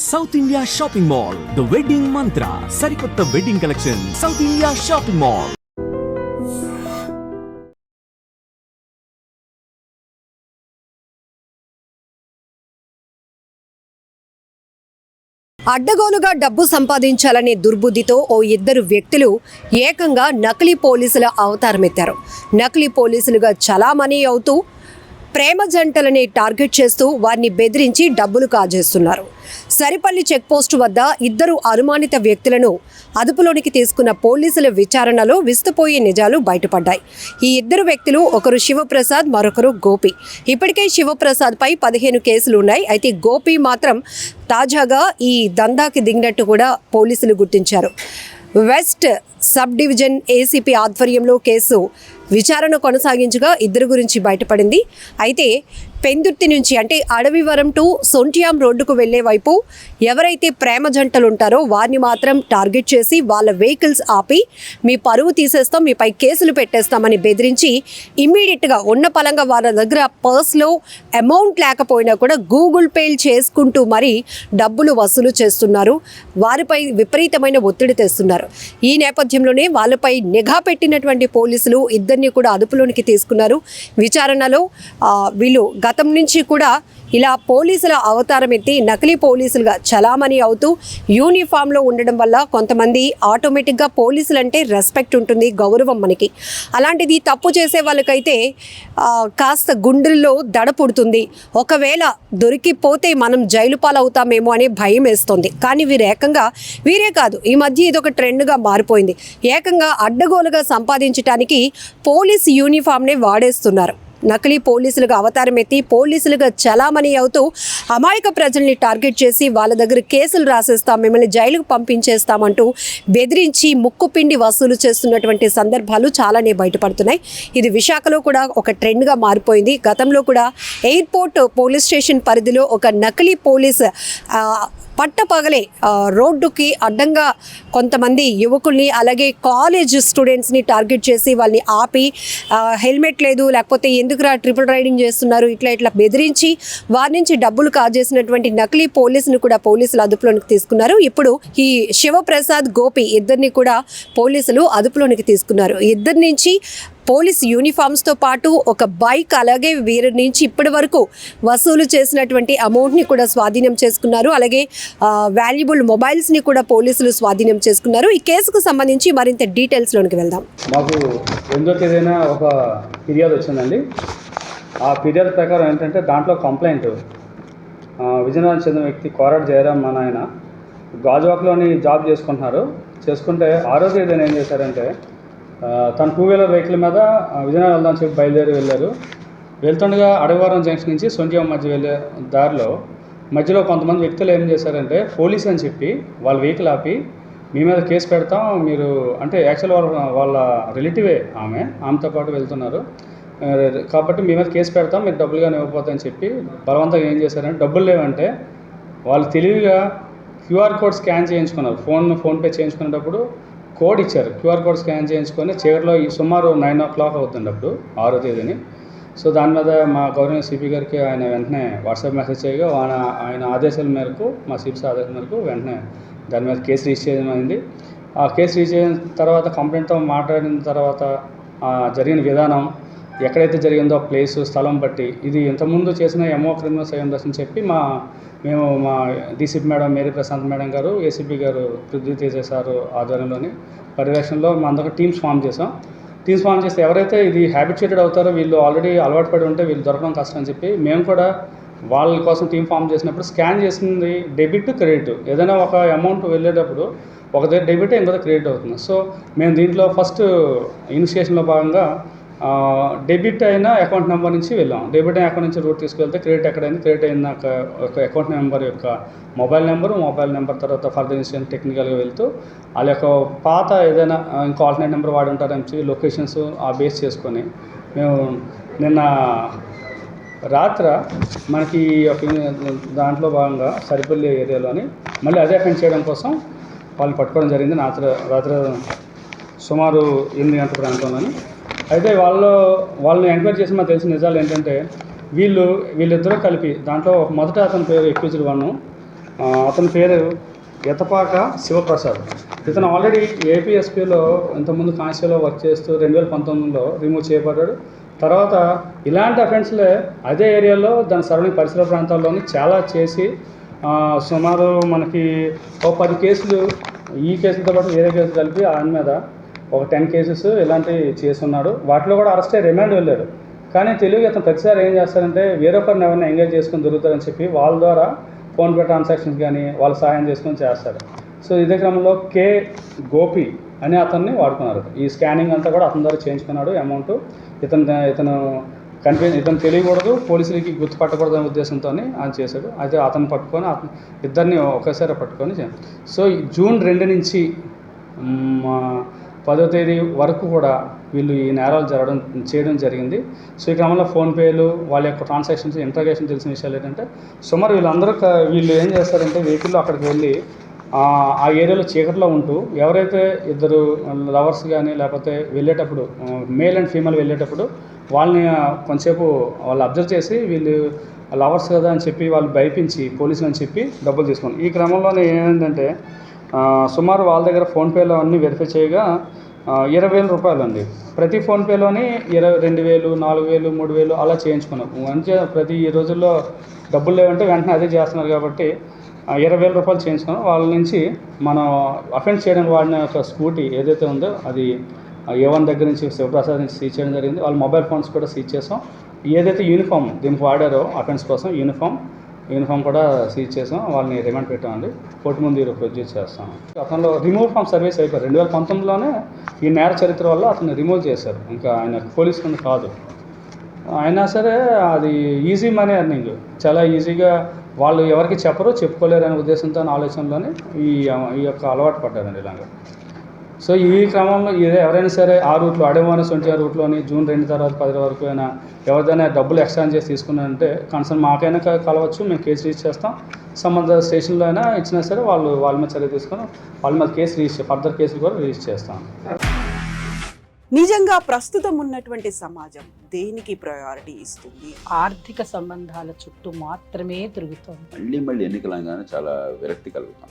South India shopping mall the wedding Mantra సరికొత్త wedding collection South India shopping mall అడ్డగోలుగా డబ్బు సంపాదించాలనే దుర్బుద్ధితో ఓ ఇద్దరు వ్యక్తులు ఏకంగా నకిలీ పోలీసుల అవతారమెత్తారు. నకిలీ పోలీసులుగా చలామణి అవుతూ ప్రేమ జంటలని టార్గెట్ చేస్తూ వారిని బెదిరించి డబ్బులు కాజేస్తున్నారు. సరిపల్లి చెక్పోస్టు వద్ద ఇద్దరు అనుమానిత వ్యక్తులను అదుపులోనికి తీసుకున్న పోలీసుల విచారణలో విస్తుపోయే నిజాలు బయటపడ్డాయి. ఈ ఇద్దరు వ్యక్తులు ఒకరు శివప్రసాద్ మరొకరు గోపి. ఇప్పటికే శివప్రసాద్ పై పదిహేను కేసులు ఉన్నాయి. అయితే గోపి మాత్రం తాజాగా ఈ దందాకి దిగినట్టు కూడా పోలీసులు గుర్తించారు. వెస్ట్ సబ్ డివిజన్ ఏసీపీ ఆధ్వర్యంలో కేసు విచారణ కొనసాగించగా ఇద్దరు గురించి బయటపడింది. అయితే పెందుర్తి నుంచి అంటే అడవివరం టు సొంటియాం రోడ్డుకు వెళ్ళే వైపు ఎవరైతే ప్రేమ జంటలు ఉంటారో వారిని మాత్రం టార్గెట్ చేసి వాళ్ళ వెహికల్స్ ఆపి మీ పరువు తీసేస్తాం మీపై కేసులు పెట్టేస్తామని బెదిరించి ఇమ్మీడియట్గా ఉన్న పలంగా వాళ్ళ దగ్గర పర్స్లో అమౌంట్ లేకపోయినా కూడా గూగుల్ పేలు చేసుకుంటూ మరి డబ్బులు వసూలు చేస్తున్నారు. వారిపై విపరీతమైన ఒత్తిడి తెస్తున్నారు. ఈ నేపథ్యంలోనే వాళ్ళపై నిఘా పెట్టినటువంటి పోలీసులు ఇద్దరిని కూడా అదుపులోనికి తీసుకున్నారు. విచారణలో వీళ్ళు గత గతం నుంచి కూడా ఇలా పోలీసుల అవతారం ఎత్తి నకిలీ పోలీసులుగా చలామణి అవుతూ యూనిఫామ్లో ఉండడం వల్ల కొంతమంది ఆటోమేటిక్గా పోలీసులంటే రెస్పెక్ట్ ఉంటుంది గౌరవం మనకి. అలాంటిది తప్పు చేసే వాళ్ళకైతే కాస్త గుండెల్లో దడ పుడుతుంది. ఒకవేళ దొరికిపోతే మనం జైలు పాలవుతామేమో అనే భయం వేస్తుంది. కానీ వీరు ఏకంగా వీరే కాదు ఈ మధ్య ఇది ఒక ట్రెండ్గా మారిపోయింది. ఏకంగా అడ్డగోలుగా సంపాదించడానికి పోలీస్ యూనిఫామ్నే వాడేస్తున్నారు. నకిలీ పోలీసులుగా అవతారం ఎత్తి పోలీసులుగా చలామణి అవుతూ అమాయక ప్రజల్ని టార్గెట్ చేసి వాళ్ళ దగ్గర కేసులు రాసేస్తాం మిమ్మల్ని జైలుకు పంపించేస్తామంటూ బెదిరించి ముక్కుపిండి వసూలు చేస్తున్నటువంటి సందర్భాలు చాలానే బయటపడుతున్నాయి. ఇది విశాఖలో కూడా ఒక ట్రెండ్గా మారిపోయింది. గతంలో కూడా ఎయిర్పోర్ట్ పోలీస్ స్టేషన్ పరిధిలో ఒక నకిలీ పోలీస్ పట్టపగలే రోడ్డుకి అడ్డంగా కొంతమంది యువకుల్ని అలాగే కాలేజ్ స్టూడెంట్స్ని టార్గెట్ చేసి వాళ్ళని ఆపి హెల్మెట్ లేదు లేకపోతే ఎందుకురా ట్రిపుల్ రైడింగ్ చేస్తున్నారు ఇట్లా ఇట్లా బెదిరించి వారి నుంచి డబ్బులు కాజేసినటువంటి నకిలీ పోలీసుని కూడా పోలీసులు అదుపులోనికి తీసుకున్నారు. ఇప్పుడు ఈ శివప్రసాద్ గోపి ఇద్దరిని కూడా పోలీసులు అదుపులోనికి తీసుకున్నారు. ఇద్దరి నుంచి పోలీస్ యూనిఫామ్స్తో పాటు ఒక బైక్ అలాగే వీరి నుంచి ఇప్పటి వరకు వసూలు చేసినటువంటి అమౌంట్ని కూడా స్వాధీనం చేసుకున్నారు. అలాగే వాల్యుబుల్ మొబైల్స్ని కూడా పోలీసులు స్వాధీనం చేసుకున్నారు. ఈ కేసుకు సంబంధించి మరింత డీటెయిల్స్లోనికి వెళ్దాం. మాకు ఎనిమిదో తేదీన ఒక ఫిర్యాదు వచ్చిందండి? ఆ ఫిర్యాదు ప్రకారం ఏంటంటే దాంట్లో కంప్లైంట్ విజయనగరం చెందిన వ్యక్తి కోరాడు జయరామ్ మన ఆయన గాజువాక్లోని జాబ్ చేసుకుంటున్నారు. చేసుకుంటే ఆరో తేదీన ఏం చేశారంటే తన టూ వీలర్ వెహికల్ మీద విజయనగరం వెళ్దాం చెప్పి బయలుదేరి వెళ్ళారు. వెళ్తుండగా అడవివరం జంక్షన్ నుంచి సొంటియం మధ్య వెళ్ళే దారిలో మధ్యలో కొంతమంది వ్యక్తులు ఏం చేశారంటే పోలీస్ అని చెప్పి వాళ్ళ వెహికల్ ఆపి మీ మీద కేసు పెడతాం మీరు అంటే యాక్చువల్ వాళ్ళ వాళ్ళ రిలేటివే ఆమె ఆమెతో పాటు వెళ్తున్నారు. కాబట్టి మీ మీద కేసు పెడతాం మీరు డబ్బులు కానీ ఇవ్వకపోతే అని చెప్పి బలవంతంగా ఏం చేశారంటే డబ్బులు లేవంటే వాళ్ళు తెలివిగా క్యూఆర్ కోడ్ స్కాన్ చేయించుకున్నారు. ఫోన్ ఫోన్పే చేయించుకునేటప్పుడు కోడ్ ఇచ్చారు. క్యూఆర్ కోడ్ స్కాన్ చేయించుకొని చివరిలో ఈ సుమారు నైన్ ఓ క్లాక్ అవుతుంది అప్పుడు ఆరో తేదీని. సో దాని మీద మా గవర్నమెంట్ సిపి గారికి ఆయన వెంటనే వాట్సాప్ మెసేజ్ చేయగా ఆయన ఆయన ఆదేశాల మేరకు మా సిప్స్ ఆదేశం మేరకు వెంటనే దాని మీద కేసు రిజిస్టర్ చేయడం అయింది. ఆ కేసు రిజిస్టర్ చేసిన తర్వాత కంప్లైంట్తో మాట్లాడిన తర్వాత జరిగిన విధానం ఎక్కడైతే జరిగిందో ఆ ప్లేసు స్థలం బట్టి. ఇది ఇంతకుముందు చేసిన ఎంఓ క్రిమినల్ అయి అని చెప్పి మా మేము మా DCP madam Mary Prashant madam గారు ఏసీపీ గారు పృథ్వీ తేజ సార్ ఆధ్వర్యంలోని పర్యవేక్షణలో మా అందరం టీమ్స్ ఫామ్ చేసాం టీమ్స్ ఫామ్ చేస్తే ఎవరైతే ఇది హ్యాబిచుయేటెడ్ అవుతారో వీళ్ళు ఆల్రెడీ అలవాటు పడి ఉంటే వీళ్ళు దొరకడం కష్టం అని చెప్పి మేము కూడా వాళ్ళ కోసం టీం ఫామ్ చేసినప్పుడు స్కాన్ చేసింది డెబిట్ క్రెడిట్. ఏదైనా ఒక అమౌంట్ వెళ్ళేటప్పుడు ఒక దగ్గర డెబిట్ ఇంకొక క్రెడిట్ అవుతుంది. సో మేము దీంట్లో ఫస్ట్ ఇనిషియేషన్లో భాగంగా డెబిట్ అయిన అకౌంట్ నెంబర్ నుంచి వెళ్ళాం. డెబిట్ అయిన అకౌంట్ నుంచి రూట్ తీసుకెళ్తే క్రెడిట్ ఎక్కడైంది? క్రెడిట్ అయిన ఒక అకౌంట్ నెంబర్ యొక్క మొబైల్ నెంబరు మొబైల్ నెంబర్ తర్వాత ఫర్దర్ ఇన్సిడెంట్ టెక్నికల్గా వెళ్తూ వాళ్ళ యొక్క పాత ఏదైనా ఇంకా ఇంకో ఆల్టర్నేట్ నెంబర్ వాడి ఉంటారని లొకేషన్స్ ఆ బేస్ చేసుకొని మేము నిన్న రాత్ర మనకి ఒక దాంట్లో భాగంగా సరిపల్లి ఏరియాలోని మళ్ళీ అదే అటెండ్ చేయడం కోసం వాళ్ళు పట్టుకోవడం జరిగింది. రాత్రి రాత్రి సుమారు ఎనిమిది గంటల ప్రాంతంలోని అయితే వాళ్ళు వాళ్ళని ఎంక్వైరీ చేసి మాకు తెలిసిన నిజాలు ఏంటంటే వీళ్ళు వీళ్ళిద్దరూ కలిపి దాంట్లో మొదట అతని పేరు ఎక్విజ్డ్ వన్ అతని పేరు ఎతపాక శివప్రసాద్. ఇతను ఆల్రెడీ ఏపీఎస్పీలో ఇంతకుముందు కాన్స్టిలో వర్క్ చేస్తూ రెండు వేల పంతొమ్మిదిలో రిమూవ్ చేయబడ్డాడు. తర్వాత ఇలాంటి అఫెన్స్లే అదే ఏరియాలో దాని సరౌండింగ్ పరిసర ప్రాంతాల్లోని చాలా చేసి సుమారు మనకి ఓ పది కేసులు ఈ కేసులతో పాటు వేరే కేసులు కలిపి ఆయన మీద ఒక టెన్ కేసెస్ ఇలాంటివి చేస్తున్నాడు వాటిలో కూడా అరెస్ట్ అయ్యి రిమాండ్ వెళ్ళాడు. కానీ తెలివి అతను ప్రతిసారి ఏం చేస్తారంటే వేరొకరిని ఎవరిని ఎంగేజ్ చేసుకొని దొరుకుతారని చెప్పి వాళ్ళ ద్వారా ఫోన్పే ట్రాన్సాక్షన్స్ కానీ వాళ్ళు సహాయం చేసుకొని చేస్తారు సో ఇదే క్రమంలో కే. గోపి అని అతన్ని వాడుకున్నారు ఈ స్కానింగ్ అంతా కూడా అతని ద్వారా చేయించుకున్నాడు అమౌంట్. ఇతను ఇతను కనిపి ఇతను తెలియకూడదు పోలీసులకి గుర్తుపట్టకూడదు అనే ఉద్దేశంతో ఆయన చేశాడు. అయితే అతను పట్టుకొని అతను ఇద్దరిని ఒకేసారి పట్టుకొని సో ఈ జూన్ రెండు నుంచి పదో తేదీ వరకు కూడా వీళ్ళు ఈ నేరాలు జరగడం చేయడం జరిగింది. సో ఈ క్రమంలో ఫోన్పేలు వాళ్ళ యొక్క ట్రాన్సాక్షన్స్ ఇంట్రాగేషన్ తెలిసిన విషయాలు ఏంటంటే సుమారు వీళ్ళందరూ వీళ్ళు ఏం చేస్తారంటే వెహికల్లో అక్కడికి వెళ్ళి ఆ ఏరియాలో చీకట్లో ఉంటూ ఎవరైతే ఇద్దరు లవర్స్ కానీ లేకపోతే వెళ్ళేటప్పుడు మేల్ అండ్ ఫీమేల్ వెళ్ళేటప్పుడు వాళ్ళని కొంతసేపు వాళ్ళు అబ్జర్వ్ చేసి వీళ్ళు లవర్స్ కదా అని చెప్పి వాళ్ళు భయపించి పోలీసులు అని చెప్పి డబ్బులు తీసుకోండి ఈ క్రమంలోనే ఏంటంటే సుమారు వాళ్ళ దగ్గర ఫోన్పేలో అన్నీ వెరిఫై చేయగా ఇరవై వేల రూపాయలు అండి ప్రతి ఫోన్పేలోని ఇరవై రెండు వేలు నాలుగు వేలు మూడు వేలు అలా చేయించుకున్నాం. మంచిగా ప్రతి ఈ రోజుల్లో డబ్బులు లేవంటే వెంటనే అదే చేస్తున్నారు కాబట్టి ఇరవై వేల రూపాయలు చేయించుకున్నాం. వాళ్ళ నుంచి మనం అఫెండ్ చేయడానికి వాడిన ఒక స్కూటీ ఏదైతే ఉందో అది ఏ దగ్గర నుంచి శివప్రసాద్ నుంచి సీజ్ చేయడం జరిగింది. వాళ్ళ మొబైల్ ఫోన్స్ కూడా సీజ్ చేసాం. ఏదైతే యూనిఫామ్ దీనికి వాడారో అఫెన్స్ కోసం యూనిఫామ్ యూనిఫామ్ కూడా సీజ్ చేసాం వాళ్ళని రిమాండ్ పెట్టామండి. కోర్టు ముందు ఈరోజు ప్రొడ్యూస్ చేస్తాం. అతనిలో రిమూవ్ ఫ్రమ్ సర్వీస్ అయిపోయారు రెండు వేల పంతొమ్మిదిలోనే ఈ నేర చరిత్ర వల్ల అతను రిమూవ్ చేశారు. ఇంకా ఆయన పోలీస్ కింద కాదు. అయినా సరే అది ఈజీ మనీ అర్నింగ్. చాలా ఈజీగా వాళ్ళు ఎవరికి చెప్పరు చెప్పుకోలేరు అనే ఉద్దేశంతో ఆలోచనలోనే ఈ ఈ యొక్క అలవాటు పడ్డారండి ఇలాగా. సో ఈ క్రమంలో ఇదే ఎవరైనా సరే ఆ రూట్లో అడవాన సొంటి ఆ రూట్లోని జూన్ రెండు తర్వాత పది వరకు అయినా ఎవరిదైనా డబ్బులు ఎక్స్చేంజ్ చేసి తీసుకున్నారంటే కన్సర్న్ మాకైనా కలవచ్చు మేము కేసు రిజిస్టర్ చేస్తాం. సంబంధ స్టేషన్లో అయినా ఇచ్చినా సరే వాళ్ళు వాళ్ళ మీద చర్య తీసుకొని వాళ్ళ మీద కేసు రిజిస్టర్ ఫర్దర్ కేసులు కూడా రిజిస్టర్ చేస్తాం. నిజంగా ప్రస్తుతం ఉన్నటువంటి సమాజం దేనికి ప్రయారిటీ ఇస్తుంది? ఆర్థిక సంబంధాల చుట్టూ మాత్రమే తిరుగుతోంది. మళ్ళీ మళ్ళీ ఎన్నికలు అనగానే చాలా విరక్తి కలుగుతాం.